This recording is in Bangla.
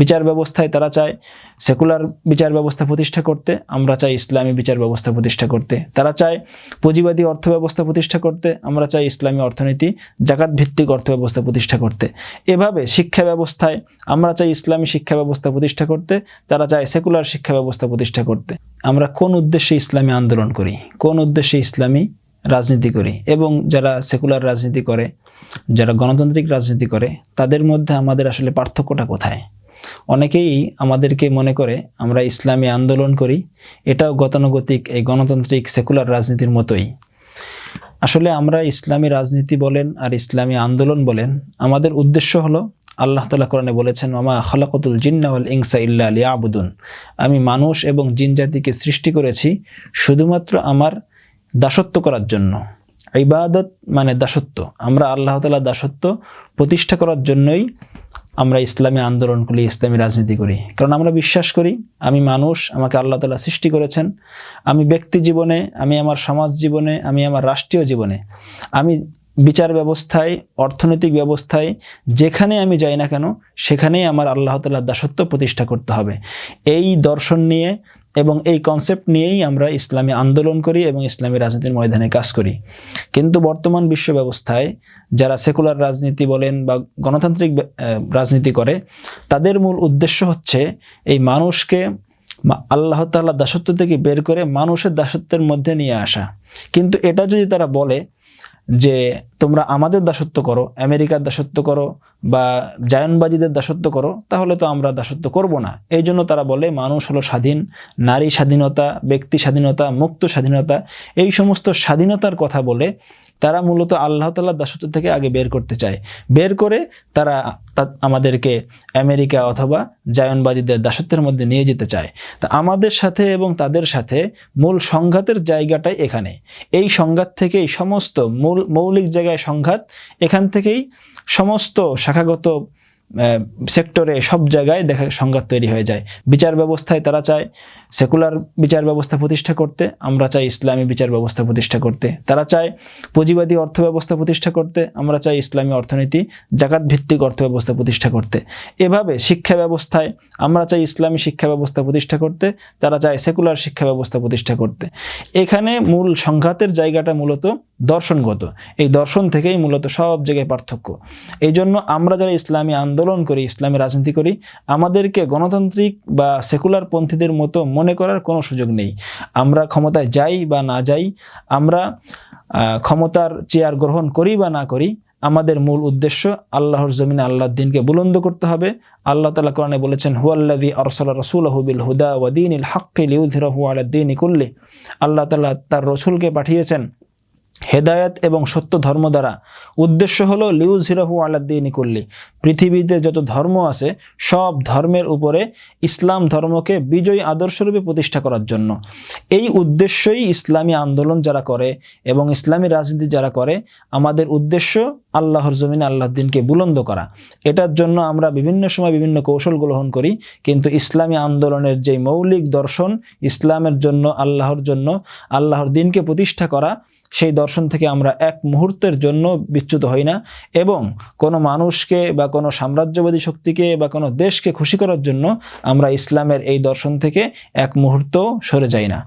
বিচার ব্যবস্থায় তারা চায় সেকুলার বিচার ব্যবস্থা প্রতিষ্ঠা করতে, আমরা চাই ইসলামী বিচার ব্যবস্থা প্রতিষ্ঠা করতে। তারা চায় পুঁজিবাদী অর্থ ব্যবস্থা প্রতিষ্ঠা করতে, আমরা চাই ইসলামী অর্থনীতি জাকাত ভিত্তিক অর্থ ব্যবস্থা প্রতিষ্ঠা করতে। এভাবে শিক্ষা ব্যবস্থায় আমরা চাই ইসলামী শিক্ষা ব্যবস্থা প্রতিষ্ঠা করতে, তারা চায় সেকুলার শিক্ষা ব্যবস্থা প্রতিষ্ঠা করতে। আমরা কোন উদ্দেশ্যে ইসলামী আন্দোলন করি? কোন উদ্দেশ্যে ইসলামী রাজনীতি করি? এবং যারা সেকুলার রাজনীতি করে, যারা গণতান্ত্রিক রাজনীতি করে, তাদের মধ্যে আমাদের আসলে পার্থক্যটা কোথায়? অনেকেই আমাদেরকে মনে করে আমরা ইসলামী আন্দোলন করি, এটাও গতানুগতিক, এই গণতান্ত্রিক সেকুলার রাজনীতির মতোই। আসলে আমরা ইসলামী রাজনীতি বলেন আর ইসলামী আন্দোলন বলেন, আমাদের উদ্দেশ্য হলো আল্লাহ তালা কোরআনে বলেছেন মামা খলাকতুল জিন্নাওয়াল ইংসা ইল্লা আলী আবুদুন আমি মানুষ এবং জিন জাতিকে সৃষ্টি করেছি শুধুমাত্র আমার দাসত্ব করার জন্য। ইবাদত মানে দাসত্ব। আমরা আল্লাহ তালা দাসত্ব প্রতিষ্ঠা করার জন্যই আমরা ইসলামী আন্দোলন করি, ইসলামী রাজনীতি করি। কারণ আমরা বিশ্বাস করি, আমি মানুষ, আমাকে আল্লাহ তালা সৃষ্টি করেছেন। আমি ব্যক্তি জীবনে, আমি আমার সমাজ জীবনে, আমি আমার রাষ্ট্রীয় জীবনে। আমি বিচার ব্যবস্থায়, অর্থনৈতিক ব্যবস্থায়, যেখানে আমি যাই না কেন, সেখানেই আমার আল্লাহ তাল্লাহ দাসত্ব প্রতিষ্ঠা করতে হবে। এই দর্শন নিয়ে এবং এই কনসেপ্ট নিয়েই আমরা ইসলামী আন্দোলন করি এবং ইসলামী রাজনীতির ময়দানে কাজ করি। কিন্তু বর্তমান বিশ্ব ব্যবস্থায় যারা সেকুলার রাজনীতি বলেন বা গণতান্ত্রিক রাজনীতি করে, তাদের মূল উদ্দেশ্য হচ্ছে এই মানুষকে আল্লাহ তাল্লাহ দাসত্ব থেকে বের করে মানুষের দাসত্বের মধ্যে নিয়ে আসা। কিন্তু এটা যদি তারা বলে যে তোমরা আমাদের দাসত্ব করো, আমেরিকার দাসত্ব করো বা জায়নবাজিদের দাসত্ব করো, তাহলে তো আমরা দাসত্ব করব না। এই জন্য তারা বলে মানুষ হলো স্বাধীন, নারী স্বাধীনতা, ব্যক্তি স্বাধীনতা, মুক্ত স্বাধীনতা। এই সমস্ত স্বাধীনতার কথা বলে তারা মূলত আল্লাহ তাল্লাহ দাসত্ব থেকে আগে বের করতে চায়। বের করে তারা আমাদেরকে আমেরিকা অথবা জায়নবাজিদের দাসত্বের মধ্যে নিয়ে যেতে চায়। তা আমাদের সাথে এবং তাদের সাথে মূল সংঘাতের জায়গাটাই এখানে। এই সংঘাত থেকেই সমস্ত মূল, মৌলিক জায়গায় সংঘাত, এখান থেকেই সমস্ত শাখাগত সেক্টরে সব জায়গায় দেখা, সংঘাত তৈরি হয়ে যায়। বিচার ব্যবস্থায় তারা চায় সেকুলার বিচার ব্যবস্থা প্রতিষ্ঠা করতে, আমরা চাই ইসলামী বিচার ব্যবস্থা প্রতিষ্ঠা করতে। তারা চায় পুঁজিবাদী অর্থ ব্যবস্থা প্রতিষ্ঠা করতে, আমরা চাই ইসলামী অর্থনীতি জাকাত ভিত্তিক অর্থ ব্যবস্থা প্রতিষ্ঠা করতে। এভাবে শিক্ষা ব্যবস্থায় আমরা চাই ইসলামী শিক্ষা ব্যবস্থা প্রতিষ্ঠা করতে, তারা চায় সেকুলার শিক্ষা ব্যবস্থা প্রতিষ্ঠা করতে। এখানে মূল সংঘাতের জায়গাটা মূলত দর্শনগত। এই দর্শন থেকেই মূলত সব জায়গায় পার্থক্য। এই জন্য আমরা যারা ইসলামী আন্দোলন করি, ইসলামী রাজনীতি করি, আমাদেরকে গণতান্ত্রিক বা সেকুলার পন্থীদের মতো মনে করার কোনো সুযোগ নেই। আমরা ক্ষমতায় যাই বা না যাই, আমরা ক্ষমতার চেয়ার গ্রহণ করি বা না করি, আমাদের মূল উদ্দেশ্য আল্লাহর জমিনে আল্লাহর দিনকে বুলন্দ করতে হবে। আল্লাহ তালা কোরআনে বলেছেন হুয়াল্লাদি আরসাল রসুল হুবিল হুদা ওয়াদিন ইল হাক্কি লিউদ্দিরাহু দিন ইকুল্লি আল্লাহ তালা তার রসুলকে পাঠিয়েছেন হেদায়েত এবং সত্য ধর্ম দ্বারা। উদ্দেশ্য হলো লিউজ হিরাহু আলাদ্দিন করলি পৃথিবীতে যত ধর্ম আছে, সব ধর্মের উপরে ইসলাম ধর্মকে বিজয়ী আদর্শরূপে প্রতিষ্ঠা করার জন্য। এই উদ্দেশ্যই ইসলামী আন্দোলন যারা করে এবং ইসলামী রাজনীতি যারা করে, আমাদের উদ্দেশ্য আল্লাহর জমিনে আল্লাহর দিনকে বুলন্দ করা। এটার জন্য আমরা বিভিন্ন সময় বিভিন্ন কৌশল গ্রহণ করি, কিন্তু ইসলামী আন্দোলনের যে মৌলিক দর্শন, ইসলামের জন্য, আল্লাহর জন্য, আল্লাহর দিনকে প্রতিষ্ঠা করা, সেই দর্শন থেকে আমরা এক মুহূর্তের জন্য বিচ্যুত হই না এবং কোনো মানুষকে বা কোনো সাম্রাজ্যবাদী শক্তিকে বা কোনো দেশকে খুশি করার জন্য আমরা ইসলামের এই দর্শন থেকে এক মুহূর্ত সরে যাই না।